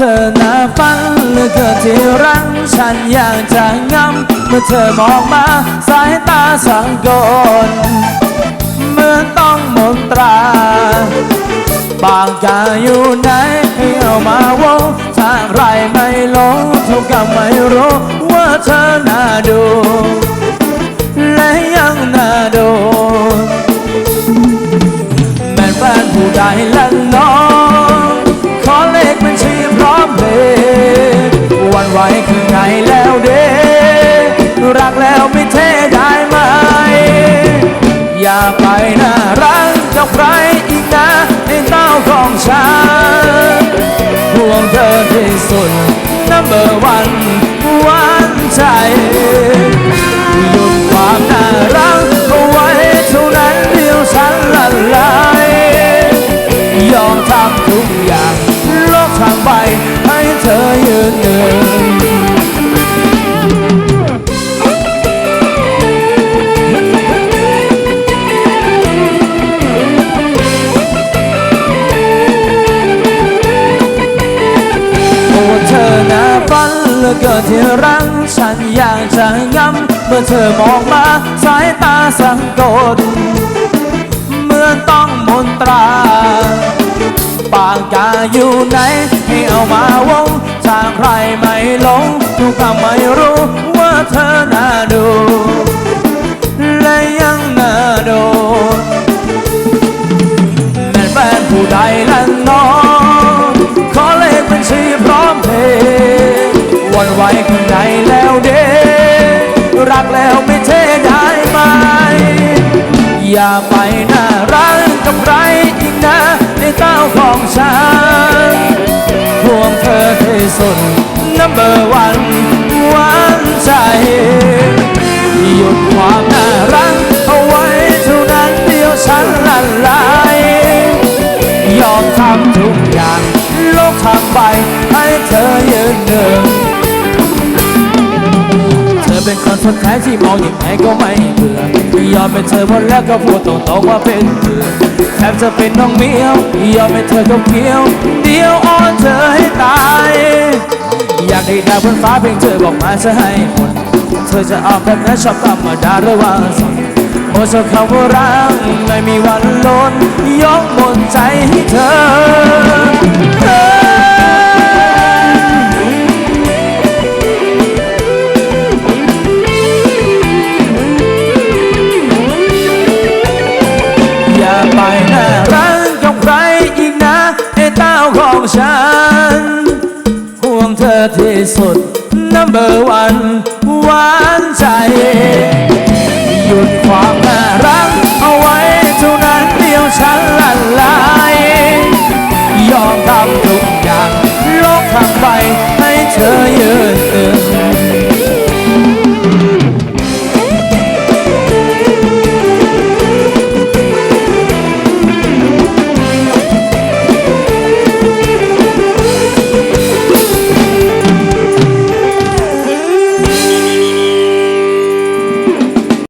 ธอหน้าฝันเหลือเกินที่รักฉันอยากจะงำเมื่อเธอมองมาสายตาสังกนเหมือนต้องมนตรา บางกาอยู่ไหนให้เอามาวงถ้าใครไม่ลงเท่ากับไม่รู้ว่าเธอน่าดูและยังน่าดูแม่นแฟนผู้ใดละน้อง อเลขบัญชีพร้อมเพย์วันไหวคือไงแล้วเด้รักแล้วไม่เทได้ไหม อย่าไปน่ารักกับใครอีกนะในเต้าของฉันห่วงเธอที่สุด number one เกินที่รักฉันอยากจะงำเมื่อเธอมองมาสายตาสังกตเหมื่อนต้องมนตราปากกาอยู่ไหนให้เอามาวงถ้าใครไม่หลงทุกคำไม่รู้ว่าเธอน่าดู และยังน่าดู ย์วันไหวข้างในแล้วเด้รักแล้วไม่เทได้ไหมอย่าไปน่ารักกับใครอีกนะในเต้าของฉันห่วงเธอที่สุดนัมเบอร์วันหวานใจหยุดความน่า สุดท้ายที่มองยังไงก็ไม่เบื่อยอมเป็นเธอหมดแล้วก็พูดตรงๆว่าเป็นเธอแทบจะเป็นน้องเมียวยอมเป็นเธอก็เพียวเดียวอ่อนเธอให้ตาย อยากได้ดาวบนฟ้าเพียงเธอบอกมาจะให้หมดเธอจะเอาแบบนั้นชอบธรรมดาหรือว่าสดโอ้ชอบคำว่ารักไม่มีวันล้นยกหมดใจให้เธอ อที่สุดำเบอร์วันหวานใจ หยุดความหน้า